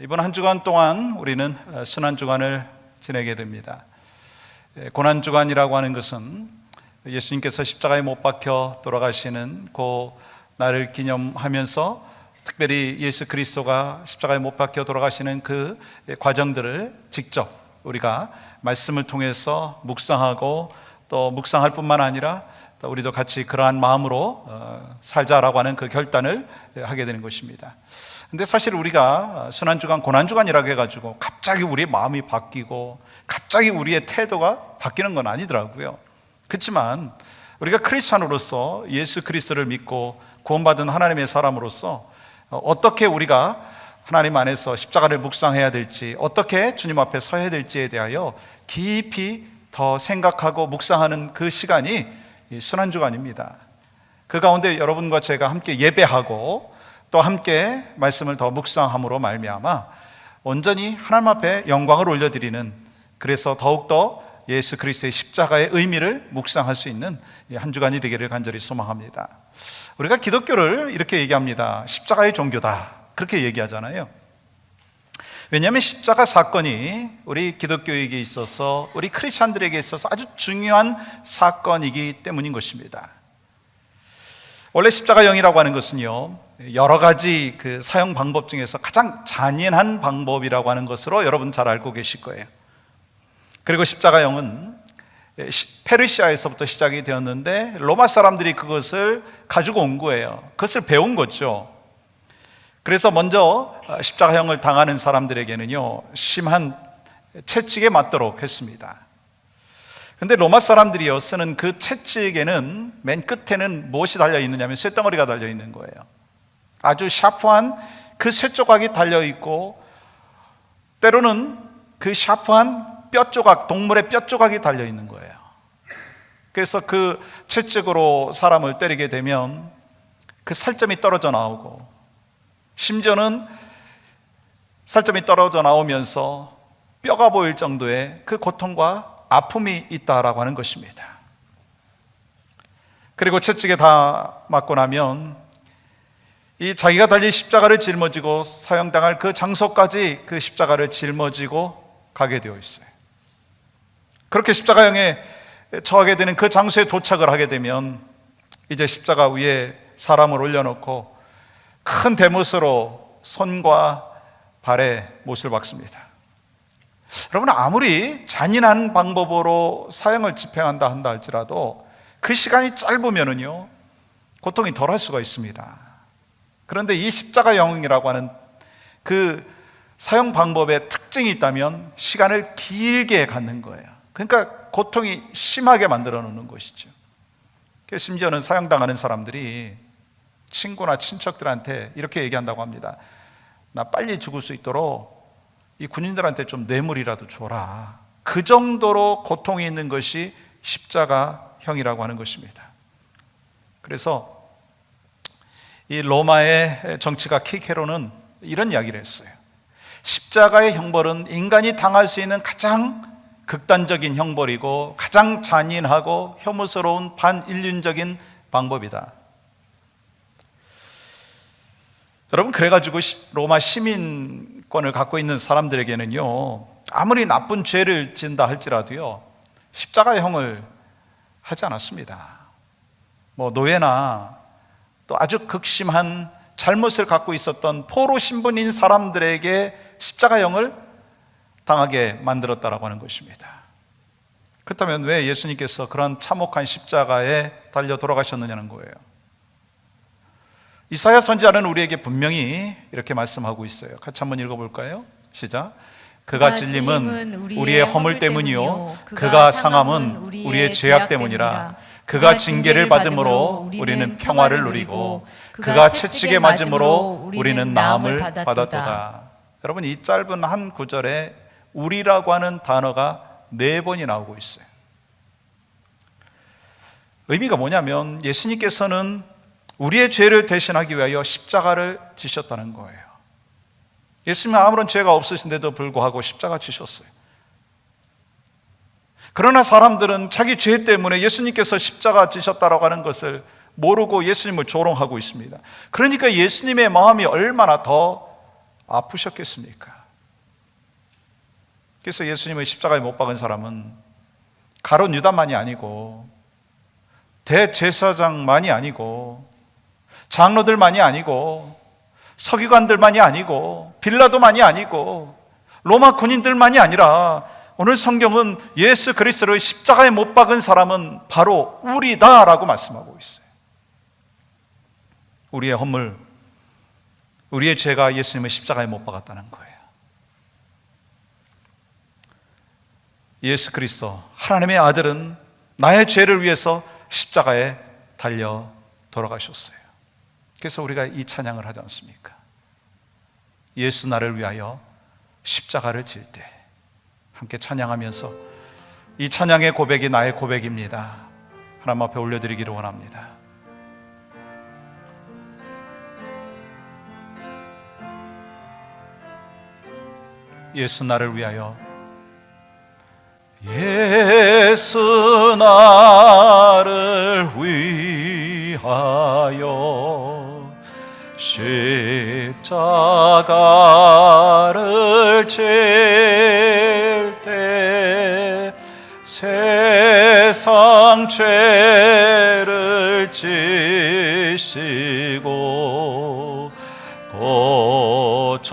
이번 한 주간 동안 우리는 순환 주간을 지내게 됩니다. 예, 고난 주간이라고 하는 것은 예수님께서 십자가에 못 박혀 돌아가시는 그 날을 기념하면서 특별히 예수 그리스도가 십자가에 못 박혀 돌아가시는 그 과정들을 직접 우리가 말씀을 통해서 묵상하고 또 묵상할 뿐만 아니라 또 우리도 같이 그러한 마음으로 어, 살자라고 하는 그 결단을 하게 되는 것입니다. 근데 사실 우리가 순환주간, 고난주간이라고 해가지고 갑자기 우리의 마음이 바뀌고 갑자기 우리의 태도가 바뀌는 건 아니더라고요. 그렇지만 우리가 크리스찬으로서 예수 그리스도를 믿고 구원받은 하나님의 사람으로서 어떻게 우리가 하나님 안에서 십자가를 묵상해야 될지 어떻게 주님 앞에 서야 될지에 대하여 깊이 더 생각하고 묵상하는 그 시간이 순환주간입니다. 그 가운데 여러분과 제가 함께 예배하고 또 함께 말씀을 더 묵상함으로 말미암아 온전히 하나님 앞에 영광을 올려드리는 그래서 더욱더 예수 그리스도의 십자가의 의미를 묵상할 수 있는 한 주간이 되기를 간절히 소망합니다. 우리가 기독교를 이렇게 얘기합니다. 십자가의 종교다. 그렇게 얘기하잖아요. 왜냐하면 십자가 사건이 우리 기독교에게 있어서 우리 크리스천들에게 있어서 아주 중요한 사건이기 때문인 것입니다. 원래 십자가형이라고 하는 것은요, 여러 가지 그 사용 방법 중에서 가장 잔인한 방법이라고 하는 것으로 여러분 잘 알고 계실 거예요. 그리고 십자가형은 페르시아에서부터 시작이 되었는데 로마 사람들이 그것을 가지고 온 거예요. 그것을 배운 거죠. 그래서 먼저 십자가형을 당하는 사람들에게는요, 심한 채찍에 맞도록 했습니다. 근데 로마 사람들이요 쓰는 그 채찍에는 맨 끝에는 무엇이 달려 있느냐면 쇳덩어리가 달려 있는 거예요. 아주 샤프한 그 쇳조각이 달려 있고 때로는 그 샤프한 뼈 조각, 동물의 뼈 조각이 달려 있는 거예요. 그래서 그 채찍으로 사람을 때리게 되면 그 살점이 떨어져 나오고 심지어는 살점이 떨어져 나오면서 뼈가 보일 정도의 그 고통과 아픔이 있다라고 하는 것입니다. 그리고 채찍에 다 맞고 나면 이 자기가 달린 십자가를 짊어지고 사형당할 그 장소까지 그 십자가를 짊어지고 가게 되어 있어요. 그렇게 십자가형에 처하게 되는 그 장소에 도착을 하게 되면 이제 십자가 위에 사람을 올려놓고 큰 대못으로 손과 발에 못을 박습니다. 여러분 아무리 잔인한 방법으로 사형을 집행한다 한다 할지라도 그 시간이 짧으면은요 고통이 덜 할 수가 있습니다. 그런데 이 십자가형이라고 하는 그 사형 방법의 특징이 있다면 시간을 길게 갖는 거예요. 그러니까 고통이 심하게 만들어 놓는 것이죠. 심지어는 사형당하는 사람들이 친구나 친척들한테 이렇게 얘기한다고 합니다. 나 빨리 죽을 수 있도록 이 군인들한테 좀 뇌물이라도 줘라. 그 정도로 고통이 있는 것이 십자가형이라고 하는 것입니다. 그래서 이 로마의 정치가 키케로는 이런 이야기를 했어요. 십자가의 형벌은 인간이 당할 수 있는 가장 극단적인 형벌이고 가장 잔인하고 혐오스러운 반인륜적인 방법이다. 여러분 그래가지고 로마 시민권을 갖고 있는 사람들에게는요 아무리 나쁜 죄를 진다 할지라도요 십자가형을 하지 않았습니다. 뭐 노예나 또 아주 극심한 잘못을 갖고 있었던 포로 신분인 사람들에게 십자가형을 당하게 만들었다라고 하는 것입니다. 그렇다면 왜 예수님께서 그런 참혹한 십자가에 달려 돌아가셨느냐는 거예요. 이사야 선지자는 우리에게 분명히 이렇게 말씀하고 있어요. 같이 한번 읽어볼까요? 시작. 그가 찔림은 우리의 허물 때문이요, 그가 상함은 우리의 죄악 때문이라. 그가 징계를 받음으로 우리는 평화를 누리고, 그가 채찍에 맞음으로 우리는 나음을 받았도다. 여러분 이 짧은 한 구절에 우리라고 하는 단어가 네 번이 나오고 있어요. 의미가 뭐냐면 예수님께서는 우리의 죄를 대신하기 위하여 십자가를 지셨다는 거예요. 예수님은 아무런 죄가 없으신데도 불구하고 십자가 지셨어요. 그러나 사람들은 자기 죄 때문에 예수님께서 십자가 지셨다라고 하는 것을 모르고 예수님을 조롱하고 있습니다. 그러니까 예수님의 마음이 얼마나 더 아프셨겠습니까? 그래서 예수님의 십자가에 못 박은 사람은 가론 유다만이 아니고 대제사장만이 아니고 장로들만이 아니고 서기관들만이 아니고 빌라도만이 아니고 로마 군인들만이 아니라 오늘 성경은 예수 그리스도의 십자가에 못 박은 사람은 바로 우리다라고 말씀하고 있어요. 우리의 허물, 우리의 죄가 예수님의 십자가에 못 박았다는 거예요. 예수 그리스도 하나님의 아들은 나의 죄를 위해서 십자가에 달려 돌아가셨어요. 그래서 우리가 이 찬양을 하지 않습니까? 예수 나를 위하여 십자가를 질 때 함께 찬양하면서 이 찬양의 고백이 나의 고백입니다. 하나님 앞에 올려드리기를 원합니다. 예수 나를 위하여 예수 나를 위하여 십자가를 질 죄를 지시고 고초당하셨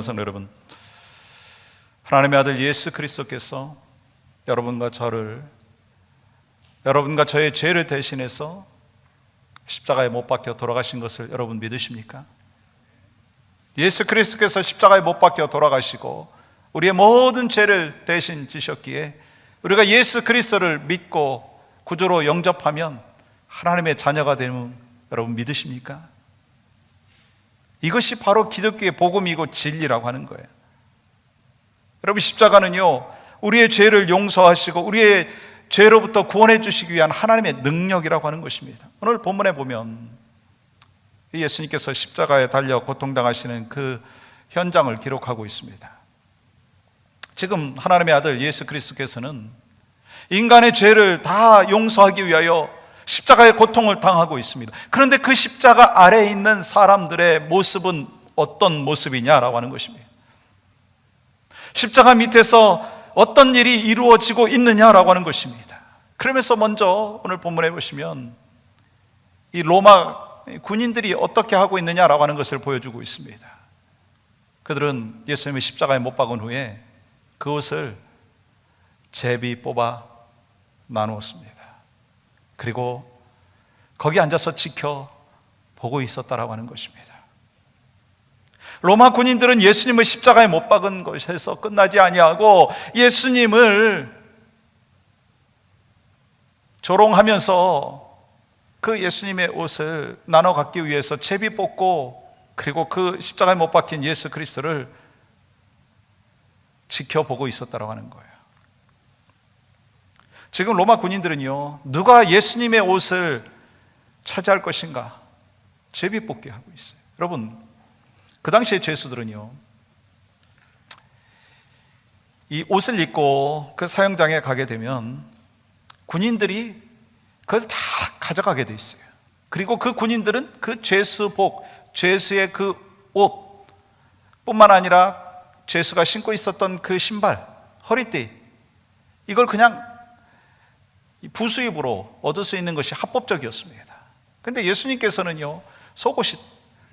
사랑하는 성도 여러분 하나님의 아들 예수 그리스도께서 여러분과 저를 여러분과 저의 죄를 대신해서 십자가에 못 박혀 돌아가신 것을 여러분 믿으십니까? 예수 그리스도께서 십자가에 못 박혀 돌아가시고 우리의 모든 죄를 대신 지셨기에 우리가 예수 그리스도를 믿고 구주로 영접하면 하나님의 자녀가 되는 여러분 믿으십니까? 이것이 바로 기독교의 복음이고 진리라고 하는 거예요. 여러분 십자가는요 우리의 죄를 용서하시고 우리의 죄로부터 구원해 주시기 위한 하나님의 능력이라고 하는 것입니다. 오늘 본문에 보면 예수님께서 십자가에 달려 고통당하시는 그 현장을 기록하고 있습니다. 지금 하나님의 아들 예수 그리스도께서는 인간의 죄를 다 용서하기 위하여 십자가의 고통을 당하고 있습니다. 그런데 그 십자가 아래에 있는 사람들의 모습은 어떤 모습이냐라고 하는 것입니다. 십자가 밑에서 어떤 일이 이루어지고 있느냐라고 하는 것입니다. 그러면서 먼저 오늘 본문에 보시면 이 로마 군인들이 어떻게 하고 있느냐라고 하는 것을 보여주고 있습니다. 그들은 예수님의 십자가에 못 박은 후에 그 옷을 제비 뽑아 나누었습니다. 그리고 거기 앉아서 지켜 보고 있었다라고 하는 것입니다. 로마 군인들은 예수님을 십자가에 못 박은 것에서 끝나지 아니하고 예수님을 조롱하면서 그 예수님의 옷을 나눠 갖기 위해서 채비 뽑고 그리고 그 십자가에 못 박힌 예수 그리스도를 지켜보고 있었다고 하는 거예요. 지금 로마 군인들은요, 누가 예수님의 옷을 차지할 것인가? 제비 뽑기 하고 있어요. 여러분, 그 당시의 죄수들은요, 이 옷을 입고 그 사형장에 가게 되면 군인들이 그걸 다 가져가게 돼 있어요. 그리고 그 군인들은 그 죄수복, 죄수의 그 옷, 뿐만 아니라 죄수가 신고 있었던 그 신발, 허리띠, 이걸 그냥 부수입으로 얻을 수 있는 것이 합법적이었습니다. 근데 예수님께서는요, 속옷이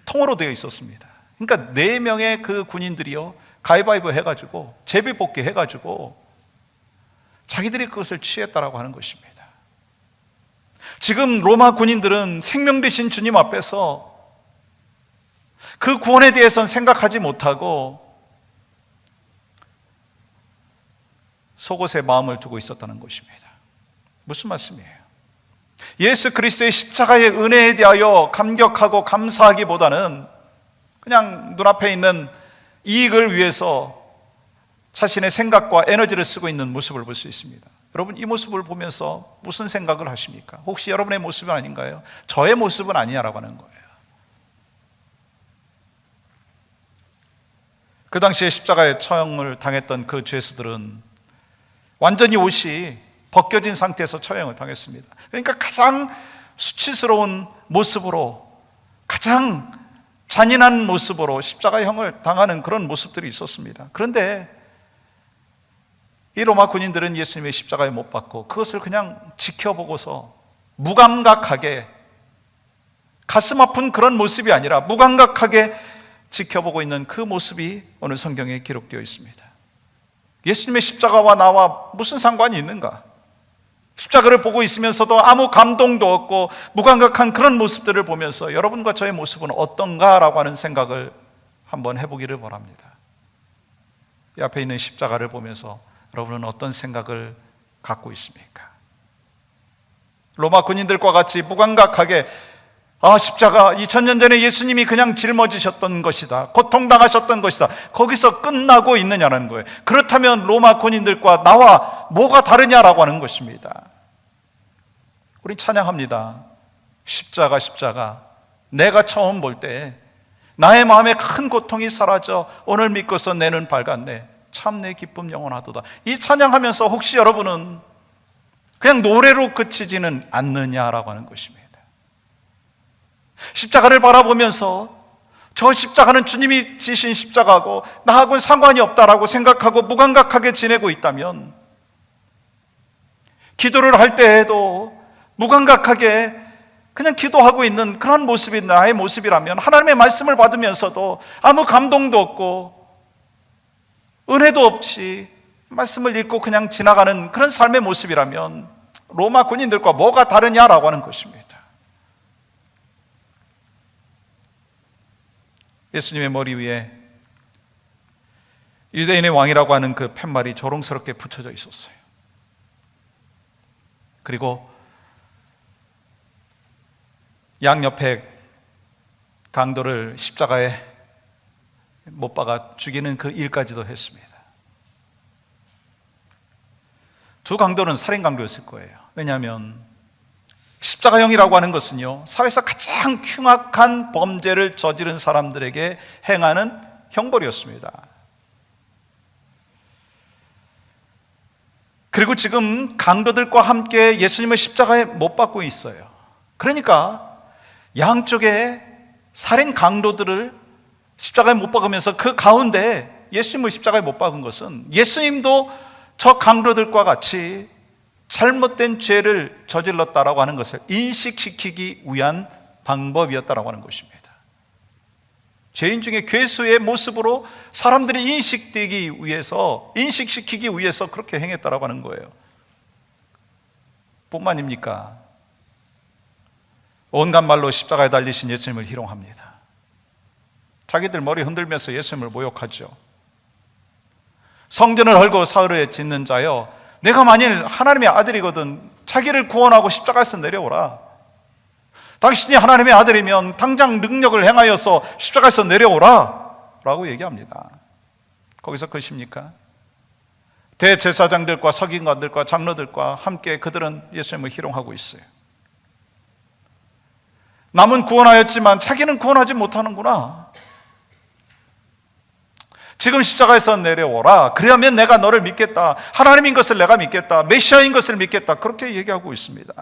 통으로 되어 있었습니다. 그러니까 네 명의 그 군인들이요, 가위바위보 해가지고, 제비뽑기 해가지고, 자기들이 그것을 취했다라고 하는 것입니다. 지금 로마 군인들은 생명 되신 주님 앞에서 그 구원에 대해서는 생각하지 못하고 속옷에 마음을 두고 있었다는 것입니다. 무슨 말씀이에요? 예수 그리스도의 십자가의 은혜에 대하여 감격하고 감사하기보다는 그냥 눈앞에 있는 이익을 위해서 자신의 생각과 에너지를 쓰고 있는 모습을 볼 수 있습니다. 여러분 이 모습을 보면서 무슨 생각을 하십니까? 혹시 여러분의 모습은 아닌가요? 저의 모습은 아니야라고 하는 거예요. 그 당시에 십자가에 처형을 당했던 그 죄수들은 완전히 옷이 벗겨진 상태에서 처형을 당했습니다. 그러니까 가장 수치스러운 모습으로 가장 잔인한 모습으로 십자가형을 당하는 그런 모습들이 있었습니다. 그런데 이 로마 군인들은 예수님의 십자가에 못 박고 그것을 그냥 지켜보고서 무감각하게 가슴 아픈 그런 모습이 아니라 무감각하게 지켜보고 있는 그 모습이 오늘 성경에 기록되어 있습니다. 예수님의 십자가와 나와 무슨 상관이 있는가? 십자가를 보고 있으면서도 아무 감동도 없고 무감각한 그런 모습들을 보면서 여러분과 저의 모습은 어떤가라고 하는 생각을 한번 해보기를 바랍니다. 이 앞에 있는 십자가를 보면서 여러분은 어떤 생각을 갖고 있습니까? 로마 군인들과 같이 무감각하게 아, 십자가 2000년 전에 예수님이 그냥 짊어지셨던 것이다. 고통당하셨던 것이다. 거기서 끝나고 있느냐는 거예요. 그렇다면 로마 군인들과 나와 뭐가 다르냐라고 하는 것입니다. 우리 찬양합니다. 십자가, 십자가. 내가 처음 볼 때 나의 마음에 큰 고통이 사라져 오늘 믿고서 내는 밝았네. 참 내 기쁨 영원하도다. 이 찬양하면서 혹시 여러분은 그냥 노래로 그치지는 않느냐라고 하는 것입니다. 십자가를 바라보면서 저 십자가는 주님이 지신 십자가고 나하고는 상관이 없다라고 생각하고 무감각하게 지내고 있다면 기도를 할 때에도 무감각하게 그냥 기도하고 있는 그런 모습이 나의 모습이라면 하나님의 말씀을 받으면서도 아무 감동도 없고 은혜도 없이 말씀을 읽고 그냥 지나가는 그런 삶의 모습이라면 로마 군인들과 뭐가 다르냐라고 하는 것입니다. 예수님의 머리 위에 유대인의 왕이라고 하는 그 팻말이 조롱스럽게 붙여져 있었어요. 그리고 양옆에 강도를 십자가에 못 박아 죽이는 그 일까지도 했습니다. 두 강도는 살인 강도였을 거예요. 왜냐하면 십자가형이라고 하는 것은요, 사회에서 가장 흉악한 범죄를 저지른 사람들에게 행하는 형벌이었습니다. 그리고 지금 강도들과 함께 예수님을 십자가에 못 박고 있어요. 그러니까 양쪽에 살인 강도들을 십자가에 못 박으면서 그 가운데 예수님을 십자가에 못 박은 것은 예수님도 저 강도들과 같이 잘못된 죄를 저질렀다라고 하는 것을 인식시키기 위한 방법이었다라고 하는 것입니다. 죄인 중에 괴수의 모습으로 사람들이 인식되기 위해서 인식시키기 위해서 그렇게 행했다라고 하는 거예요. 뿐만입니까? 온갖 말로 십자가에 달리신 예수님을 희롱합니다. 자기들 머리 흔들면서 예수님을 모욕하죠. 성전을 헐고 사흘에 짓는 자여 내가 만일 하나님의 아들이거든 자기를 구원하고 십자가에서 내려오라. 당신이 하나님의 아들이면 당장 능력을 행하여서 십자가에서 내려오라. 라고 얘기합니다. 거기서 그십니까? 대제사장들과 서기관들과 장로들과 함께 그들은 예수님을 희롱하고 있어요. 남은 구원하였지만 자기는 구원하지 못하는구나. 지금 십자가에서 내려오라. 그러면 내가 너를 믿겠다. 하나님인 것을 내가 믿겠다. 메시아인 것을 믿겠다. 그렇게 얘기하고 있습니다.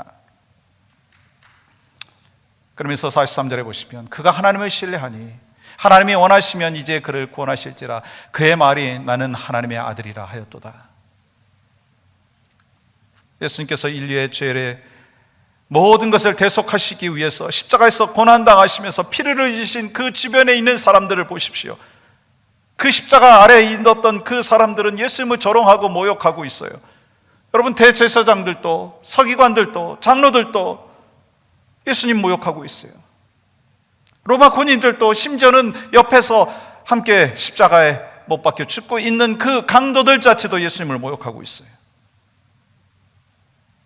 그러면서 43절에 보시면 그가 하나님을 신뢰하니 하나님이 원하시면 이제 그를 구원하실지라 그의 말이 나는 하나님의 아들이라 하였도다. 예수님께서 인류의 죄를 모든 것을 대속하시기 위해서 십자가에서 고난당하시면서 피를 흘리신 그 주변에 있는 사람들을 보십시오. 그 십자가 아래에 있었던 그 사람들은 예수님을 조롱하고 모욕하고 있어요. 여러분 대제사장들도 서기관들도 장로들도 예수님 모욕하고 있어요. 로마 군인들도 심지어는 옆에서 함께 십자가에 못 박혀 죽고 있는 그 강도들 자체도 예수님을 모욕하고 있어요.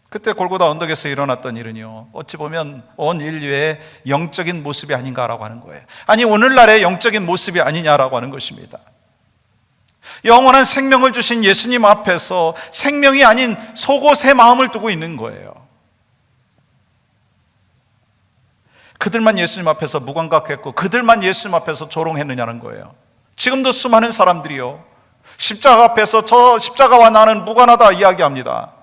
그때 골고다 언덕에서 일어났던 일은요, 어찌 보면 온 인류의 영적인 모습이 아닌가라고 하는 거예요. 아니, 오늘날의 영적인 모습이 아니냐라고 하는 것입니다. 영원한 생명을 주신 예수님 앞에서 생명이 아닌 속옷의 마음을 두고 있는 거예요. 그들만 예수님 앞에서 무감각했고 그들만 예수님 앞에서 조롱했느냐는 거예요. 지금도 수많은 사람들이요. 십자가 앞에서 저 십자가와 나는 무관하다 이야기합니다.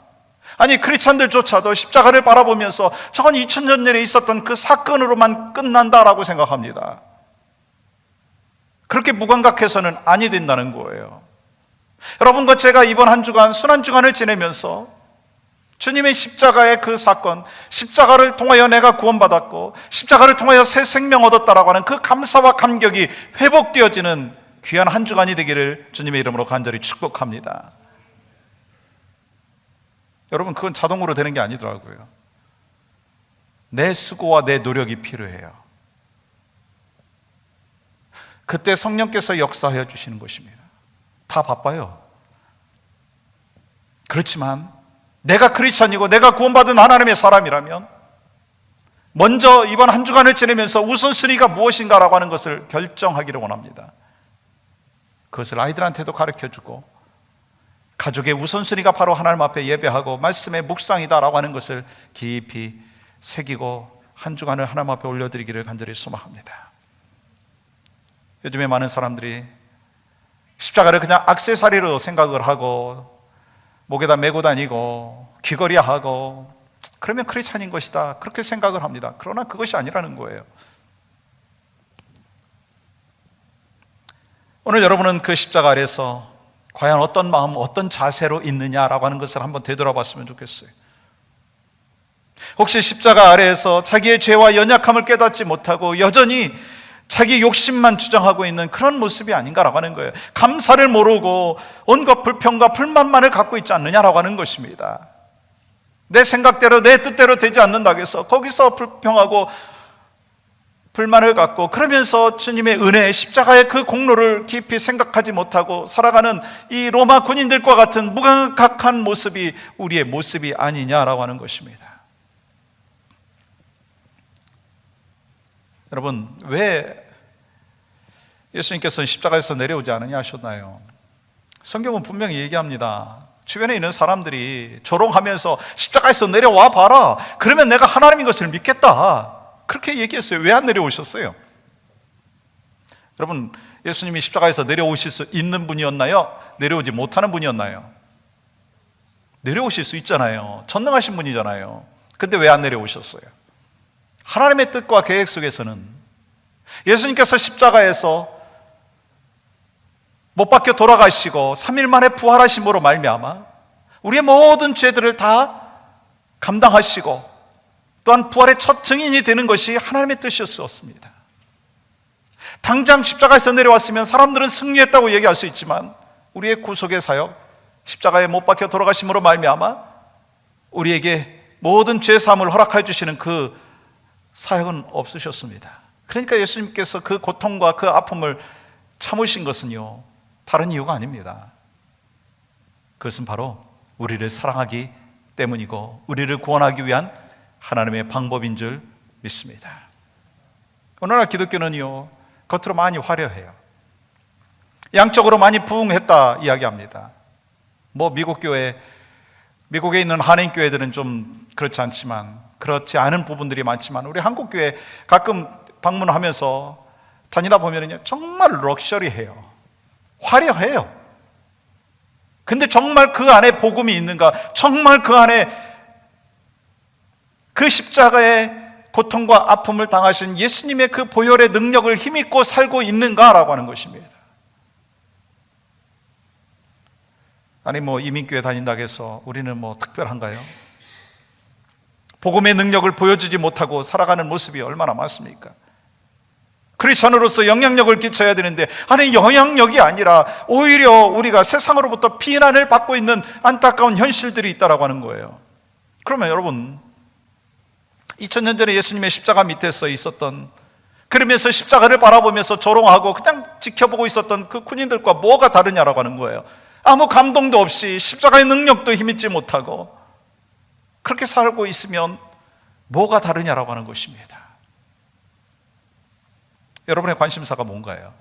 아니 크리스찬들조차도 십자가를 바라보면서 저건 2000년 전에 있었던 그 사건으로만 끝난다라고 생각합니다. 그렇게 무감각해서는 아니 된다는 거예요. 여러분과 제가 이번 한 주간 순한 주간을 지내면서 주님의 십자가의 그 사건, 십자가를 통하여 내가 구원받았고 십자가를 통하여 새 생명 얻었다라고 하는 그 감사와 감격이 회복되어지는 귀한 한 주간이 되기를 주님의 이름으로 간절히 축복합니다. 여러분 그건 자동으로 되는 게 아니더라고요. 내 수고와 내 노력이 필요해요. 그때 성령께서 역사하여 주시는 것입니다. 다 바빠요. 그렇지만 내가 크리스천이고 내가 구원받은 하나님의 사람이라면 먼저 이번 한 주간을 지내면서 우선순위가 무엇인가라고 하는 것을 결정하기를 원합니다. 그것을 아이들한테도 가르쳐 주고 가족의 우선순위가 바로 하나님 앞에 예배하고 말씀의 묵상이다라고 하는 것을 깊이 새기고 한 주간을 하나님 앞에 올려드리기를 간절히 소망합니다. 요즘에 많은 사람들이 십자가를 그냥 악세사리로 생각을 하고 목에다 메고 다니고 귀걸이 하고 그러면 크리스찬인 것이다 그렇게 생각을 합니다. 그러나 그것이 아니라는 거예요. 오늘 여러분은 그 십자가 아래서 과연 어떤 마음, 어떤 자세로 있느냐라고 하는 것을 한번 되돌아봤으면 좋겠어요. 혹시 십자가 아래에서 자기의 죄와 연약함을 깨닫지 못하고 여전히 자기 욕심만 주장하고 있는 그런 모습이 아닌가라고 하는 거예요. 감사를 모르고 온갖 불평과 불만만을 갖고 있지 않느냐라고 하는 것입니다. 내 생각대로 내 뜻대로 되지 않는다고 해서 거기서 불평하고 불만을 갖고 그러면서 주님의 은혜, 십자가의 그 공로를 깊이 생각하지 못하고 살아가는 이 로마 군인들과 같은 무감각한 모습이 우리의 모습이 아니냐라고 하는 것입니다. 여러분, 왜 예수님께서는 십자가에서 내려오지 않으냐 하셨나요? 성경은 분명히 얘기합니다. 주변에 있는 사람들이 조롱하면서 십자가에서 내려와 봐라. 그러면 내가 하나님인 것을 믿겠다. 그렇게 얘기했어요. 왜 안 내려오셨어요? 여러분, 예수님이 십자가에서 내려오실 수 있는 분이었나요? 내려오지 못하는 분이었나요? 내려오실 수 있잖아요. 전능하신 분이잖아요. 근데 왜 안 내려오셨어요? 하나님의 뜻과 계획 속에서는 예수님께서 십자가에서 못 박혀 돌아가시고 3일 만에 부활하심으로 말미암아 우리의 모든 죄들을 다 감당하시고 또한 부활의 첫 증인이 되는 것이 하나님의 뜻이었습니다. 당장 십자가에서 내려왔으면 사람들은 승리했다고 얘기할 수 있지만 우리의 구속의 사역, 십자가에 못 박혀 돌아가심으로 말미암아 우리에게 모든 죄 사함을 허락해 주시는 그 사역은 없으셨습니다. 그러니까 예수님께서 그 고통과 그 아픔을 참으신 것은요, 다른 이유가 아닙니다. 그것은 바로 우리를 사랑하기 때문이고, 우리를 구원하기 위한 하나님의 방법인 줄 믿습니다. 오늘날 기독교는요, 겉으로 많이 화려해요. 양적으로 많이 부흥했다 이야기합니다. 뭐 미국 교회, 미국에 있는 한인 교회들은 좀 그렇지 않지만 그렇지 않은 부분들이 많지만 우리 한국 교회 가끔 방문하면서 다니다 보면요 정말 럭셔리해요. 화려해요. 근데 정말 그 안에 복음이 있는가? 정말 그 안에 그 십자가의 고통과 아픔을 당하신 예수님의 그 보혈의 능력을 힘입고 살고 있는가라고 하는 것입니다. 아니 뭐 이민교회 다닌다고 해서 우리는 뭐 특별한가요? 복음의 능력을 보여주지 못하고 살아가는 모습이 얼마나 많습니까? 크리스천으로서 영향력을 끼쳐야 되는데 아니 영향력이 아니라 오히려 우리가 세상으로부터 비난을 받고 있는 안타까운 현실들이 있다라고 하는 거예요. 그러면 여러분 2000년 전에 예수님의 십자가 밑에서 있었던 그러면서 십자가를 바라보면서 조롱하고 그냥 지켜보고 있었던 그 군인들과 뭐가 다르냐라고 하는 거예요. 아무 감동도 없이 십자가의 능력도 힘입지 못하고 그렇게 살고 있으면 뭐가 다르냐라고 하는 것입니다. 여러분의 관심사가 뭔가요?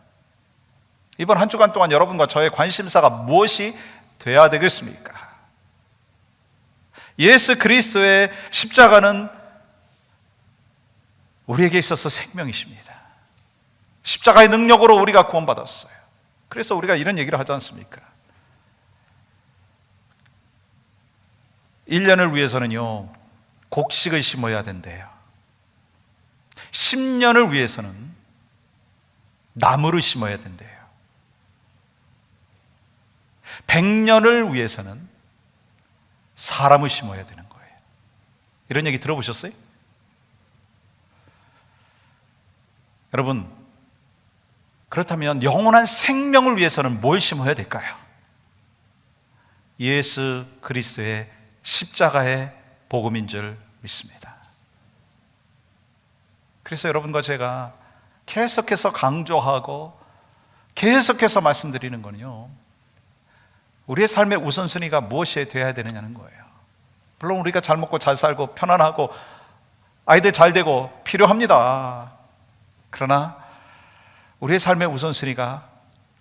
이번 한 주간 동안 여러분과 저의 관심사가 무엇이 돼야 되겠습니까? 예수 그리스도의 십자가는 우리에게 있어서 생명이십니다. 십자가의 능력으로 우리가 구원받았어요. 그래서 우리가 이런 얘기를 하지 않습니까? 1년을 위해서는요, 곡식을 심어야 된대요. 10년을 위해서는 나무를 심어야 된대요. 100년을 위해서는 사람을 심어야 되는 거예요. 이런 얘기 들어보셨어요? 여러분, 그렇다면 영원한 생명을 위해서는 뭘 심어야 될까요? 예수 그리스도의 십자가의 복음인 줄 믿습니다. 그래서 여러분과 제가 계속해서 강조하고 계속해서 말씀드리는 거는요. 우리의 삶의 우선순위가 무엇이 되어야 되느냐는 거예요. 물론 우리가 잘 먹고 잘 살고 편안하고 아이들 잘 되고 필요합니다. 그러나 우리의 삶의 우선순위가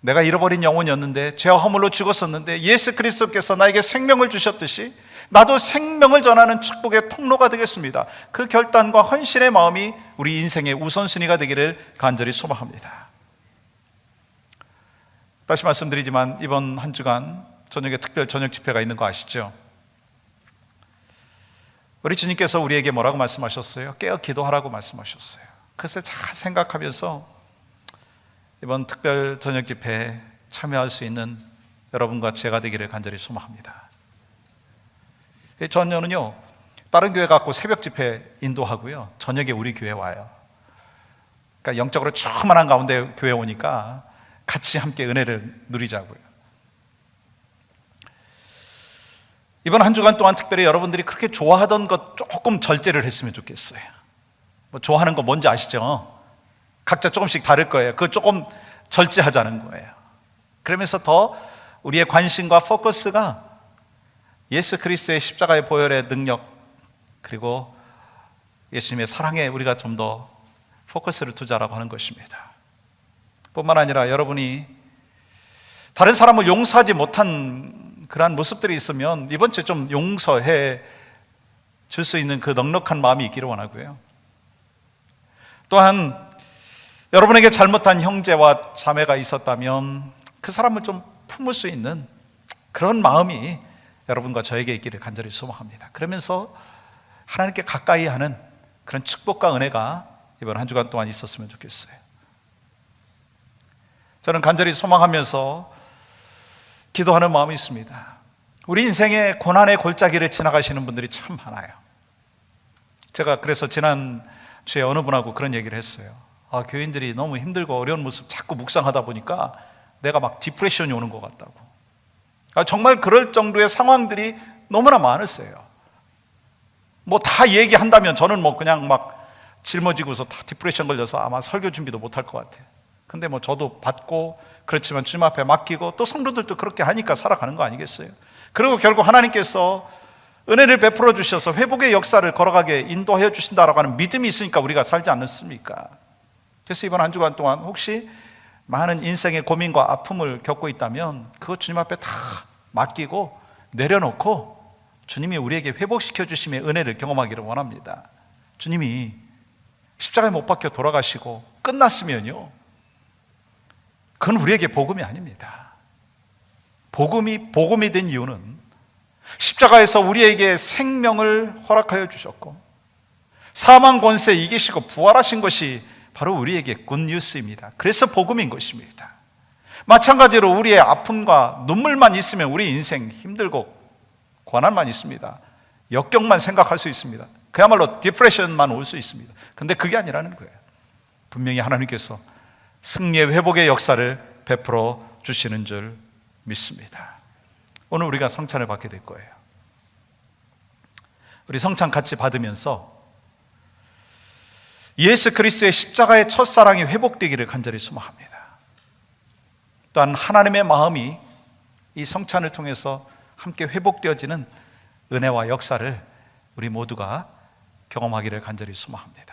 내가 잃어버린 영혼이었는데 죄와 허물로 죽었었는데 예수 그리스도께서 나에게 생명을 주셨듯이 나도 생명을 전하는 축복의 통로가 되겠습니다. 그 결단과 헌신의 마음이 우리 인생의 우선순위가 되기를 간절히 소망합니다. 다시 말씀드리지만 이번 한 주간 저녁에 특별 저녁 집회가 있는 거 아시죠? 우리 주님께서 우리에게 뭐라고 말씀하셨어요? 깨어 기도하라고 말씀하셨어요. 그것을 잘 생각하면서 이번 특별 저녁 집회에 참여할 수 있는 여러분과 제가 되기를 간절히 소망합니다. 전년은요, 다른 교회 갖고 새벽 집회 인도하고요, 저녁에 우리 교회 와요. 그러니까 영적으로 충만한 가운데 교회 오니까 같이 함께 은혜를 누리자고요. 이번 한 주간 동안 특별히 여러분들이 그렇게 좋아하던 것 조금 절제를 했으면 좋겠어요. 뭐 좋아하는 거 뭔지 아시죠? 각자 조금씩 다를 거예요. 그거 조금 절제하자는 거예요. 그러면서 더 우리의 관심과 포커스가 예수 그리스도의 십자가의 보혈의 능력 그리고 예수님의 사랑에 우리가 좀 더 포커스를 두자라고 하는 것입니다. 뿐만 아니라 여러분이 다른 사람을 용서하지 못한 그러한 모습들이 있으면 이번 주에 좀 용서해 줄 수 있는 그 넉넉한 마음이 있기를 원하고요. 또한 여러분에게 잘못한 형제와 자매가 있었다면 그 사람을 좀 품을 수 있는 그런 마음이 여러분과 저에게 있기를 간절히 소망합니다. 그러면서 하나님께 가까이 하는 그런 축복과 은혜가 이번 한 주간 동안 있었으면 좋겠어요. 저는 간절히 소망하면서 기도하는 마음이 있습니다. 우리 인생의 고난의 골짜기를 지나가시는 분들이 참 많아요. 제가 그래서 지난 주에 어느 분하고 그런 얘기를 했어요. 아, 교인들이 너무 힘들고 어려운 모습 자꾸 묵상하다 보니까 내가 막 디프레션이 오는 것 같다고. 아, 정말 그럴 정도의 상황들이 너무나 많았어요. 뭐 다 얘기한다면 저는 뭐 그냥 막 짊어지고서 다 디프레션 걸려서 아마 설교 준비도 못할 것 같아요. 근데 뭐 저도 받고 그렇지만 주님 앞에 맡기고 또 성도들도 그렇게 하니까 살아가는 거 아니겠어요? 그리고 결국 하나님께서 은혜를 베풀어 주셔서 회복의 역사를 걸어가게 인도하여 주신다라고 하는 믿음이 있으니까 우리가 살지 않았습니까? 그래서 이번 한 주간 동안 혹시 많은 인생의 고민과 아픔을 겪고 있다면 그거 주님 앞에 다 맡기고 내려놓고 주님이 우리에게 회복시켜 주심의 은혜를 경험하기를 원합니다. 주님이 십자가에 못 박혀 돌아가시고 끝났으면요. 그건 우리에게 복음이 아닙니다. 복음이 복음이 된 이유는 십자가에서 우리에게 생명을 허락하여 주셨고 사망 권세 이기시고 부활하신 것이 바로 우리에게 굿뉴스입니다. 그래서 복음인 것입니다. 마찬가지로 우리의 아픔과 눈물만 있으면 우리 인생 힘들고 고난만 있습니다. 역경만 생각할 수 있습니다. 그야말로 디프레션만 올 수 있습니다. 근데 그게 아니라는 거예요. 분명히 하나님께서 승리의 회복의 역사를 베풀어 주시는 줄 믿습니다. 오늘 우리가 성찬을 받게 될 거예요. 우리 성찬 같이 받으면서 예수 그리스도의 십자가의 첫사랑이 회복되기를 간절히 소망합니다. 또한 하나님의 마음이 이 성찬을 통해서 함께 회복되어지는 은혜와 역사를 우리 모두가 경험하기를 간절히 소망합니다.